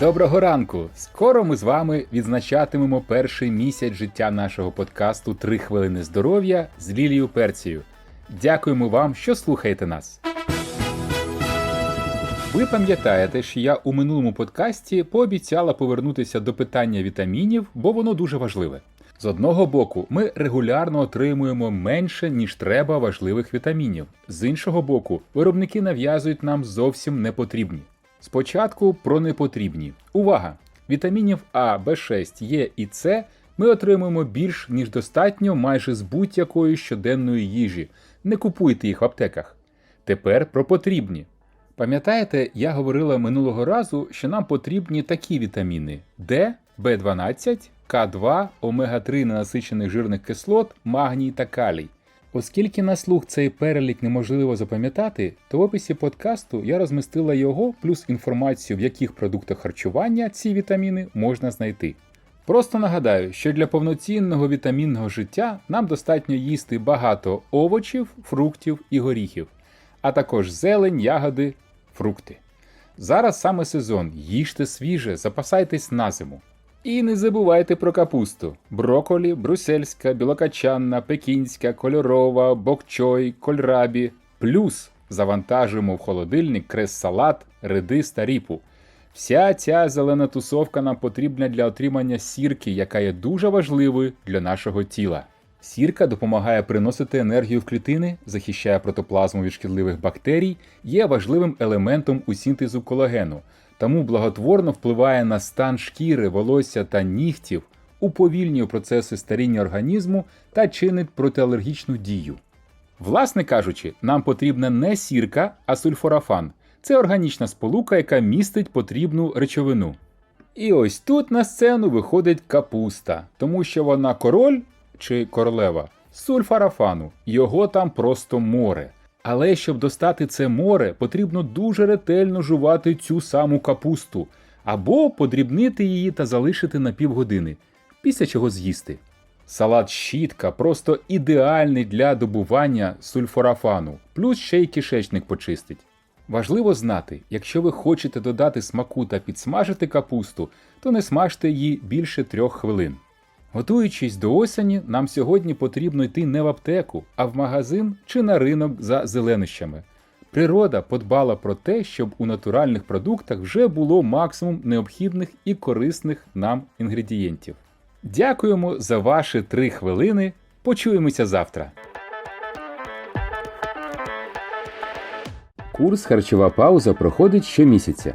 Доброго ранку! Скоро ми з вами відзначатимемо перший місяць життя нашого подкасту «Три хвилини здоров'я з Лілією Перцією. Дякуємо вам, що слухаєте нас. Ви пам'ятаєте, що я у минулому подкасті пообіцяла повернутися до питання вітамінів, бо воно дуже важливе. З одного боку, ми регулярно отримуємо менше, ніж треба важливих вітамінів. З іншого боку, виробники нав'язують нам зовсім непотрібні. Спочатку про непотрібні. Увага! Вітамінів А, В6, Е і С ми отримуємо більш ніж достатньо майже з будь-якої щоденної їжі. Не купуйте їх в аптеках. Тепер про потрібні. Пам'ятаєте, я говорила минулого разу, що нам потрібні такі вітаміни: Д, В12, К2, омега-3 ненасичених жирних кислот, магній та калій. Оскільки на слух цей перелік неможливо запам'ятати, то в описі подкасту я розмістила його плюс інформацію, в яких продуктах харчування ці вітаміни можна знайти. Просто нагадаю, що для повноцінного вітамінного життя нам достатньо їсти багато овочів, фруктів і горіхів, а також зелень, ягоди, фрукти. Зараз саме сезон, їжте свіже, запасайтесь на зиму. І не забувайте про капусту: броколі, брусельська, білокачанна, пекінська, кольорова, бокчой, кольрабі. Плюс завантажуємо в холодильник крес-салат, редис та ріпу. Вся ця зелена тусовка нам потрібна для отримання сірки, яка є дуже важливою для нашого тіла. Сірка допомагає приносити енергію в клітини, захищає протоплазму від шкідливих бактерій, є важливим елементом у синтезу колагену, тому благотворно впливає на стан шкіри, волосся та нігтів, уповільнює процеси старіння організму та чинить протиалергічну дію. Власне кажучи, нам потрібна не сірка, а сульфорафан. Це органічна сполука, яка містить потрібну речовину. І ось тут на сцену виходить капуста, тому що вона король чи королева сульфарафану, його там просто море. Але щоб достати це море, потрібно дуже ретельно жувати цю саму капусту, або подрібнити її та залишити на півгодини, після чого з'їсти. Салат щітка просто ідеальний для добування сульфорафану, плюс ще й кишечник почистить. Важливо знати, якщо ви хочете додати смаку та підсмажити капусту, то не смажте її більше трьох хвилин. Готуючись до осені, нам сьогодні потрібно йти не в аптеку, а в магазин чи на ринок за зеленищами. Природа подбала про те, щоб у натуральних продуктах вже було максимум необхідних і корисних нам інгредієнтів. Дякуємо за ваші три хвилини. Почуємося завтра. Курс Харчова пауза проходить щомісяця.